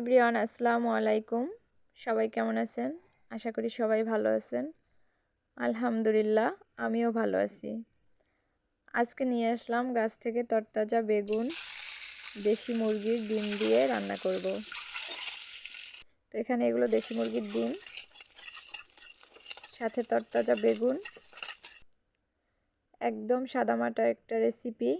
Everyone, আসসালামু আলাইকুম। সবাই কেমন আছেন? আশা করি সবাই ভালো আছেন। আলহামদুলিল্লাহ, আমিও ভালো আছি। আজকে নিয়ে আসলাম গাছ থেকে তরতাজা বেগুন, দেশি মুরগির ডিম দিয়ে রান্না করব। তো এখানে এগুলো দেশি মুরগির ডিম, সাথে তরতাজা বেগুন, একদম সাদামাটা একটা রেসিপি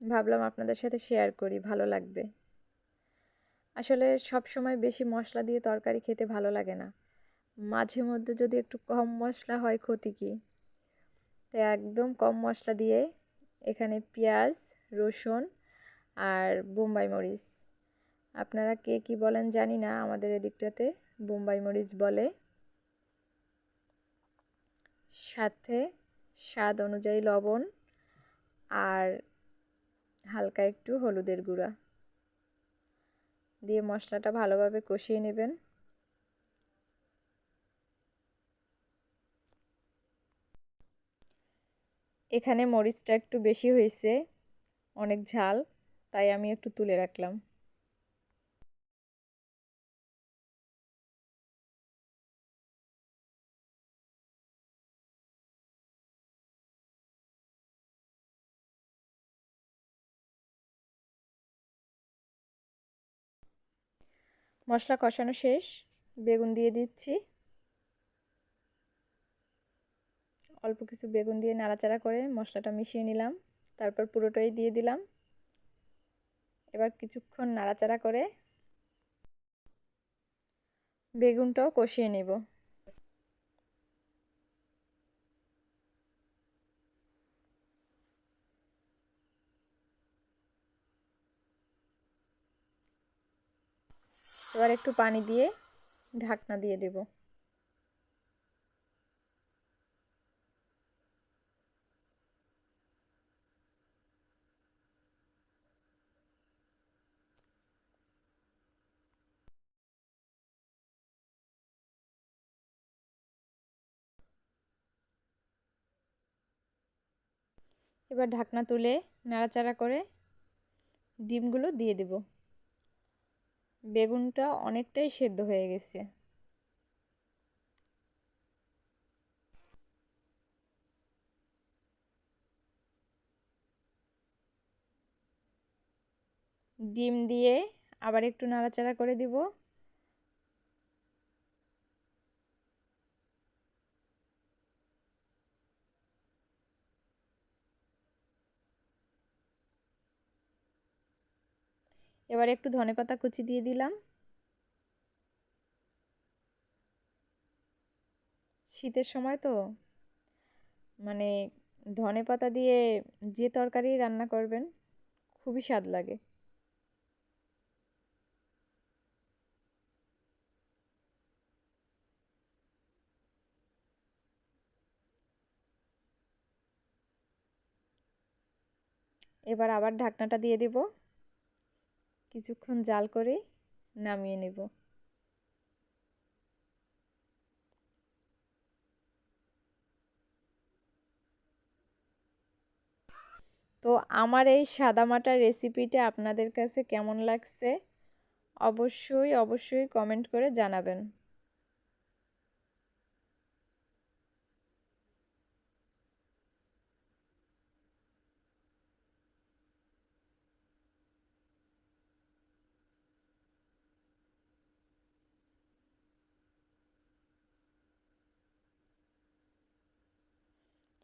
ভাবলাম আপনাদের সাথে শেয়ার করি, ভালো লাগবে। আসলে সব সময় বেশি মশলা দিয়ে তরকারি খেতে ভালো লাগে না। মাঝে মধ্যে যদি একটু কম মশলা হয় ক্ষতি কী? তাই একদম কম মশলা দিয়ে এখানে পেঁয়াজ, রসুন আর বোম্বাই মরিচ। আপনারা কে কি বলেন জানি না, আমাদের এদিকটাতে বোম্বাই মরিচ বলে। সাথে স্বাদ অনুযায়ী লবণ আর হালকা একটু হলুদের গুঁড়া। দিয়ে মশলাটা ভালোভাবে কষিয়ে নেবেন। এখানে মরিচটা একটু বেশি হয়েছে, অনেক ঝাল, তাই আমি একটু তুলে রাখলাম। মশলা কষানো শেষ, বেগুন দিয়ে দিচ্ছি। অল্প কিছু বেগুন দিয়ে নাড়াচাড়া করে মশলাটা মিশিয়ে নিলাম, তারপর পুরোটাই দিয়ে দিলাম। এবার কিছুক্ষণ নাড়াচাড়া করে বেগুনটাও কষিয়ে নেব। এবার একটু পানি দিয়ে ঢাকনা দিয়ে দেব। এবার ঢাকনা তুলে নাড়াচাড়া করে ডিমগুলো দিয়ে দেবো। বেগুনটা অনেকটাই সেদ্ধ হয়ে গেছে। ডিম দিয়ে আবার একটু নাড়াচাড়া করে দিব। এবার একটু ধনে পাতা কুচি দিয়ে দিলাম। শীতের সময় তো মানে ধনে পাতা দিয়ে যে তরকারি রান্না করবেন, খুবই স্বাদ লাগে। এবার আবার ঢাকনাটা দিয়ে দেব। কিছুক্ষণ জাল করে নামিয়ে নেব। তো আমার এই সাদামাটা রেসিপিটা আপনাদের কাছে কেমন লাগছে? অবশ্যই অবশ্যই কমেন্ট করে জানাবেন।